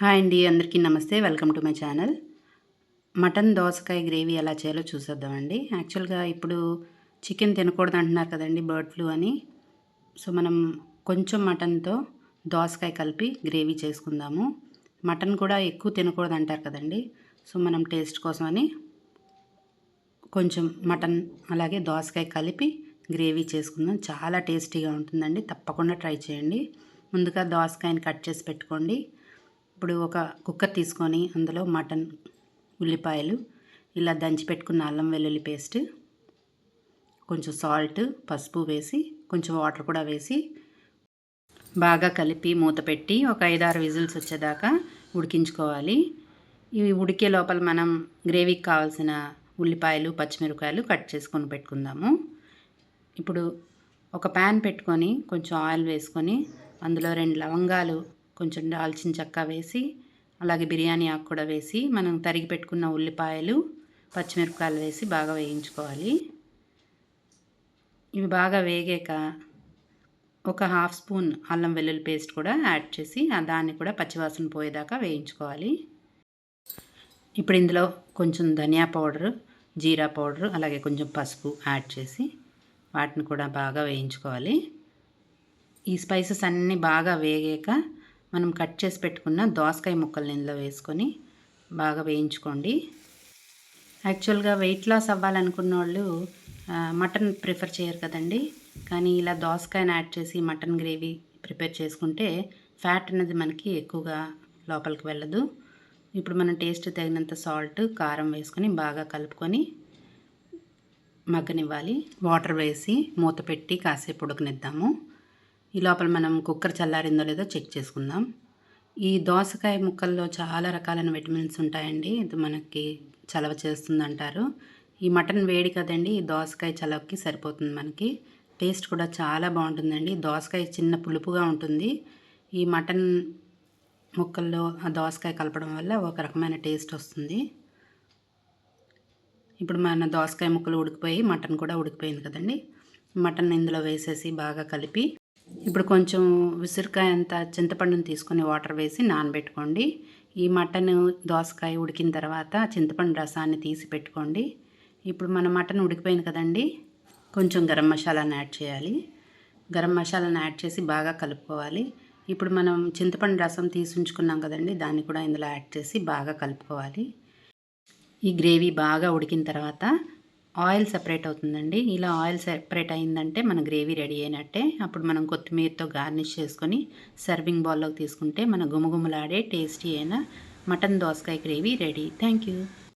Hi అండి అందరికీ నమస్తే. Welcome to my channel. Mutton దోసకాయ గ్రేవీ ఎలా చేయాలో చూసేద్దామండి. యాక్చువల్గా ఇప్పుడు చికెన్ తినకూడదు అంటున్నారు కదండి బర్డ్ ఫ్లూ అని. సో మనం కొంచెం మటన్తో దోసకాయ కలిపి గ్రేవీ చేసుకుందాము. మటన్ కూడా ఎక్కువ తినకూడదు అంటారు కదండి. సో మనం టేస్ట్ కోసమని కొంచెం మటన్ అలాగే దోసకాయ కలిపి గ్రేవీ చేసుకుందాం. చాలా టేస్టీగా ఉంటుందండి తప్పకుండా ట్రై చేయండి. ముందుగా దోసకాయని కట్ చేసి పెట్టుకోండి. ఇప్పుడు ఒక కుక్కర్ తీసుకొని అందులో మటన్ ఉల్లిపాయలు ఇలా దంచి పెట్టుకున్న అల్లం వెల్లుల్లి పేస్ట్ కొంచెం సాల్ట్ పసుపు వేసి కొంచెం వాటర్ కూడా వేసి బాగా కలిపి మూత పెట్టి ఒక ఐదారు విజిల్స్ వచ్చేదాకా ఉడికించుకోవాలి. ఇవి ఉడికే లోపల మనం గ్రేవీకి కావాల్సిన ఉల్లిపాయలు పచ్చిమిరపకాయలు కట్ చేసుకొని పెట్టుకుందాము. ఇప్పుడు ఒక ప్యాన్ పెట్టుకొని కొంచెం ఆయిల్ వేసుకొని అందులో రెండు లవంగాలు కొంచెం దాల్చిన చెక్క వేసి అలాగే బిర్యానీ ఆకు కూడా వేసి మనం తరిగి పెట్టుకున్న ఉల్లిపాయలు పచ్చిమిరపకాయలు వేసి బాగా వేయించుకోవాలి. ఇవి బాగా వేగాక ఒక హాఫ్ స్పూన్ అల్లం వెల్లుల్లి పేస్ట్ కూడా యాడ్ చేసి దాన్ని కూడా పచ్చివాసన పోయేదాకా వేయించుకోవాలి. ఇప్పుడు ఇందులో కొంచెం ధనియా పౌడరు జీరా పౌడరు అలాగే కొంచెం పసుపు యాడ్ చేసి వాటిని కూడా బాగా వేయించుకోవాలి. ఈ స్పైసెస్ అన్నీ బాగా వేగాక మనం కట్ చేసి పెట్టుకున్న దోసకాయ ముక్కల్ని ఇందులో వేసుకొని బాగా వేయించుకోండి. యాక్చువల్గా వెయిట్ లాస్ అవ్వాలనుకున్న వాళ్ళు మటన్ ప్రిఫర్ చేయరు కదండి. కానీ ఇలా దోసకాయని యాడ్ చేసి మటన్ గ్రేవీ ప్రిపేర్ చేసుకుంటే ఫ్యాట్ అనేది మనకి ఎక్కువగా లోపలికి వెళ్ళదు. ఇప్పుడు మనం టేస్ట్ తగినంత సాల్ట్ కారం వేసుకొని బాగా కలుపుకొని మగ్గనివ్వాలి. వాటర్ వేసి మూత పెట్టి కాసేపు ఉడకనిద్దాము. ఈ లోపల మనం కుక్కర్ చల్లారిందో లేదో చెక్ చేసుకుందాం. ఈ దోసకాయ ముక్కల్లో చాలా రకాలైన విటమిన్స్ ఉంటాయండి. ఇది మనకి చలవ చేస్తుంది అంటారు ఈ మటన్ వేడి కదండి ఈ దోసకాయ చలవకి సరిపోతుంది మనకి. టేస్ట్ కూడా చాలా బాగుంటుందండి. దోసకాయ చిన్న పులుపుగా ఉంటుంది. ఈ మటన్ ముక్కల్లో ఆ దోసకాయ కలపడం వల్ల ఒక రకమైన టేస్ట్ వస్తుంది. ఇప్పుడు మన దోసకాయ ముక్కలు ఉడికిపోయి మటన్ కూడా ఉడికిపోయింది కదండి. మటన్ ఇందులో వేసేసి బాగా కలిపి ఇప్పుడు కొంచెం ఉసిరికాయ అంత చింతపండుని తీసుకొని వాటర్ వేసి నానబెట్టుకోండి. ఈ మటన్ దోసకాయ ఉడికిన తర్వాత చింతపండు రసాన్ని తీసి పెట్టుకోండి. ఇప్పుడు మన మటన్ ఉడికిపోయింది కదండి కొంచెం గరం మసాలాను యాడ్ చేయాలి. గరం మసాలాను యాడ్ చేసి బాగా కలుపుకోవాలి. ఇప్పుడు మనం చింతపండు రసం తీసి ఉంచుకున్నాం కదండి దాన్ని కూడా ఇందులో యాడ్ చేసి బాగా కలుపుకోవాలి. ఈ గ్రేవీ బాగా ఉడికిన తర్వాత ఆయిల్ సపరేట్ అవుతుందండి. ఇలా ఆయిల్ సెపరేట్ అయిందంటే మన గ్రేవీ రెడీ అయినట్టే. అప్పుడు మనం కొత్తిమీరతో గార్నిష్ చేసుకొని సర్వింగ్ బౌల్లోకి తీసుకుంటే మన గుమగుమలాడే టేస్టీ అయిన మటన్ దోసకాయ గ్రేవీ రెడీ. Thank you